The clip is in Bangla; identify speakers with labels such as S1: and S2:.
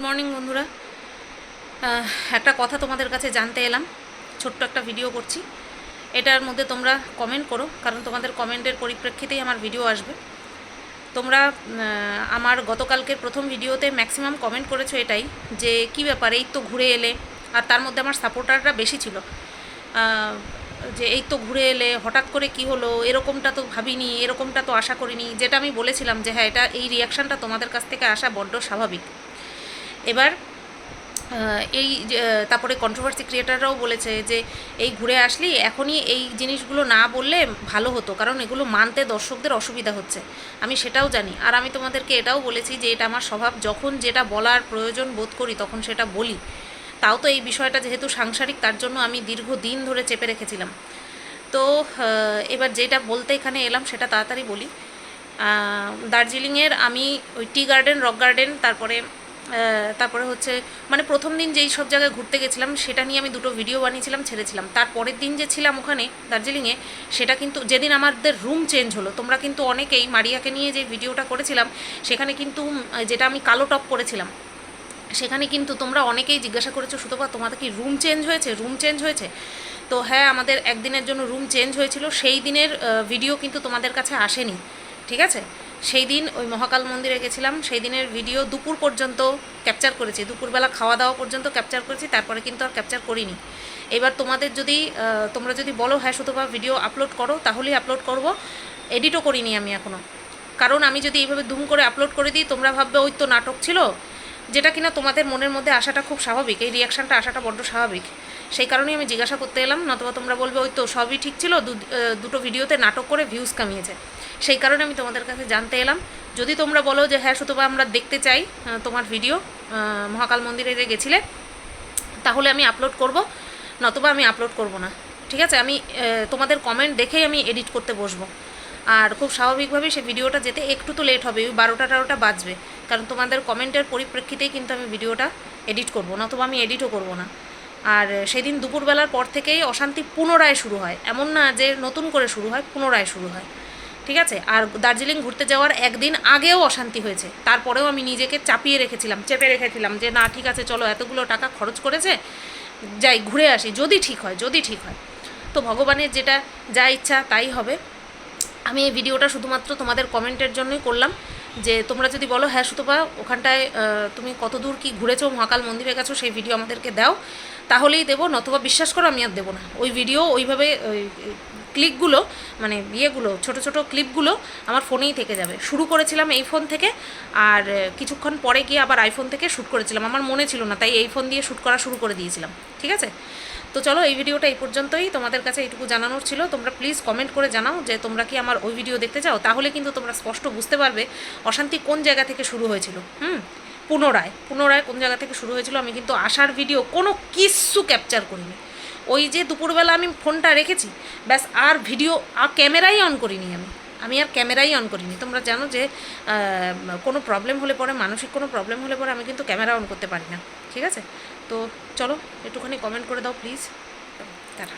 S1: গুড মর্নিং, বন্ধুরা। একটা কথা তোমাদের কাছে জানতে এলাম। ছোট্ট একটা ভিডিও করছি। এটার মধ্যে তোমরা কমেন্ট করো, কারণ তোমাদের কমেন্টের পরিপ্রেক্ষিতেই আমার ভিডিও আসবে। তোমরা আমার গতকালকের প্রথম ভিডিওতে ম্যাক্সিমাম কমেন্ট করেছ এটাই, যে কি ব্যাপার, এই তো ঘুরে এলে, আর তার মধ্যে আমার সাপোর্টাররা বেশি ছিল। যে এই তো ঘুরে এলে, হঠাৎ করে কি হলো, এরকমটা তো ভাবিনি, এরকমটা তো আশা করিনি, যেটা আমি বলেছিলাম যে হ্যাঁ এটা এই রিয়াকশানটা তোমাদের কাছ থেকে আসা বড্ড স্বাভাবিক। এবার এই তারপরে কন্ট্রোভার্সি ক্রিয়েটাররাও বলেছে যে, এই ঘুরে আসলি, এখনই এই জিনিসগুলো না বললে ভালো হতো, কারণ এগুলো মানতে দর্শকদের অসুবিধা হচ্ছে। আমি সেটাও জানি। আর আমি তোমাদেরকে এটাও বলেছি যে, এটা আমার স্বভাব, যখন যেটা বলার প্রয়োজন বোধ করি, তখন সেটা বলি। তাও তো এই বিষয়টা যেহেতু সাংসারিক, তার জন্য আমি দীর্ঘদিন ধরে চেপে রেখেছিলাম। তো এবার যেটা বলতে এখানে এলাম, সেটা তাড়াতাড়ি বলি। দার্জিলিংয়ের আমি ওই টি গার্ডেন, রক গার্ডেন, তারপরে তারপরে হচ্ছে মানে প্রথম দিন যেই সব জায়গায় ঘুরতে গেছিলাম, সেটা নিয়ে আমি দুটো ভিডিও বানিয়েছিলাম, ছেড়েছিলাম। তারপরের দিন যে ছিলাম ওখানে, দার্জিলিংয়ে, সেটা কিন্তু, যেদিন আমাদের রুম চেঞ্জ হলো, তোমরা কিন্তু অনেকেই মারিয়াকে নিয়ে যে ভিডিওটা করেছিলাম, সেখানে কিন্তু যেটা আমি কালো টপ করেছিলাম, সেখানে কিন্তু তোমরা অনেকেই জিজ্ঞাসা করেছ, সুতপা, তোমাদের কি রুম চেঞ্জ হয়েছে? রুম চেঞ্জ হয়েছে? তো হ্যাঁ আমাদের একদিনের জন্য রুম চেঞ্জ হয়েছিল, সেই দিনের ভিডিও কিন্তু তোমাদের কাছে আসেনি, ঠিক আছে? সেই দিন ওই মহাকাল মন্দিরে গেছিলাম। সেই দিনের ভিডিও দুপুর পর্যন্ত ক্যাপচার করেছি। দুপুরবেলা খাওয়া দাওয়া পর্যন্ত ক্যাপচার করেছি, তারপরে কিন্তু আর ক্যাপচার করিনি। এবার তোমাদের যদি তোমরা যদি বলো হ্যাঁ সুতপা ভিডিও আপলোড করো, তাহলেই আপলোড করব। এডিটও করিনি আমি এখনও কারণ আমি যদি এইভাবে ধুম করে আপলোড করে দিই, তোমরা ভাববে ওই তো নাটক ছিল। যেটা কিনা তোমাদের মনের মধ্যে আসাটা খুব স্বাভাবিক, এই রিয়াকশানটা আসাটা বড্ড স্বাভাবিক। সেই কারণেই আমি জিজ্ঞাসা করতে এলাম, নতুবা তোমরা বলবে, ওই তো সবই ঠিক ছিল দুটো ভিডিওতে নাটক করে ভিউজ কামিয়েছে। সেই কারণে আমি তোমাদের কাছে জানতে এলাম। যদি তোমরা বলো যে হ্যাঁ সুতবা আমরা দেখতে চাই তোমার ভিডিও মহাকাল মন্দিরে যে গেছিলে, তাহলে আমি আপলোড করব, নতুবা আমি আপলোড করব না। ঠিক আছে? আমি তোমাদের কমেন্ট দেখেই আমি এডিট করতে বসবো। আর খুব স্বাভাবিকভাবেই সেই ভিডিওটা যেতে একটু তো লেট হবে, ওই বারোটা টারোটা বাজবে। কারণ তোমাদের কমেন্টের পরিপ্রেক্ষিতেই কিন্তু আমি ভিডিওটা এডিট করব, নতুবা আমি এডিটও করব না। আর সেদিন দুপুরবেলার পর থেকেই অশান্তি পুনরায় শুরু হয়। এমন না যে নতুন করে শুরু হয়, পুনরায় শুরু হয়। ঠিক আছে? আর দার্জিলিং ঘুরতে যাওয়ার একদিন আগেও অশান্তি হয়েছে। তারপরেও আমি নিজেকে চাপিয়ে রেখেছিলাম, চেপে রেখেছিলাম যে, না, ঠিক আছে, চলো, এতগুলো টাকা খরচ করেছে, যাই, ঘুরে আসি। যদি ঠিক হয়, যদি ঠিক হয়। তো ভগবানের যেটা যা ইচ্ছা, তাই হবে। আমি এই ভিডিওটা শুধুমাত্র তোমাদের কমেন্টের জন্যই করলাম যে তোমরা যদি বলো হ্যাঁ সুতপা, ওখানটায় তুমি কত দূর কি ঘুরেছো, মহাকাল মন্দিরে গেছো, সেই ভিডিও আমাদেরকে দাও। তাহলেই দেবো, নতুবা বিশ্বাস করো, আমি আর দেবো না। ওই ভিডিও ওইভাবে ওই ক্লিপগুলো মানে ইয়েগুলো, ছোট ছোট ক্লিপগুলো আমার ফোনেই থেকে যাবে। শুরু করেছিলাম এই ফোন থেকে আর কিছুক্ষণ পরে গিয়ে আবার আইফোন থেকে শ্যুট করেছিলাম। আমার মনে ছিল না, তাই এই ফোন দিয়ে শ্যুট করা শুরু করে দিয়েছিলাম। ঠিক আছে? তো চলো এই ভিডিওটা এই পর্যন্তই। তোমাদের কাছে এইটুকু জানানোর ছিল। তোমরা প্লিজ কমেন্ট করে জানাও যে তোমরা কি আমার ওই ভিডিও দেখতে চাও? তাহলে কিন্তু তোমরা স্পষ্ট বুঝতে পারবে অশান্তি কোন জায়গা থেকে শুরু হয়েছিল। হুম? পুনরায় পুনরায় কোন জায়গা থেকে শুরু হয়েছিল আমি কিন্তু আসার ভিডিও কোনো কিচ্ছু ক্যাপচার করিনি। ওই যে দুপুরবেলা আমি ফোনটা রেখেছি, ব্যাস আর ভিডিও, আর ক্যামেরাই অন করিনি আমি। আমি আর ক্যামেরাই অন করিনি। তোমরা জানো যে কোনো প্রবলেম হলে পরে, মানসিক কোনো প্রবলেম হলে পরে আমি কিন্তু ক্যামেরা অন করতে পারি না। ঠিক আছে? তো চলো, একটুখানি কমেন্ট করে দাও প্লিজ টাটা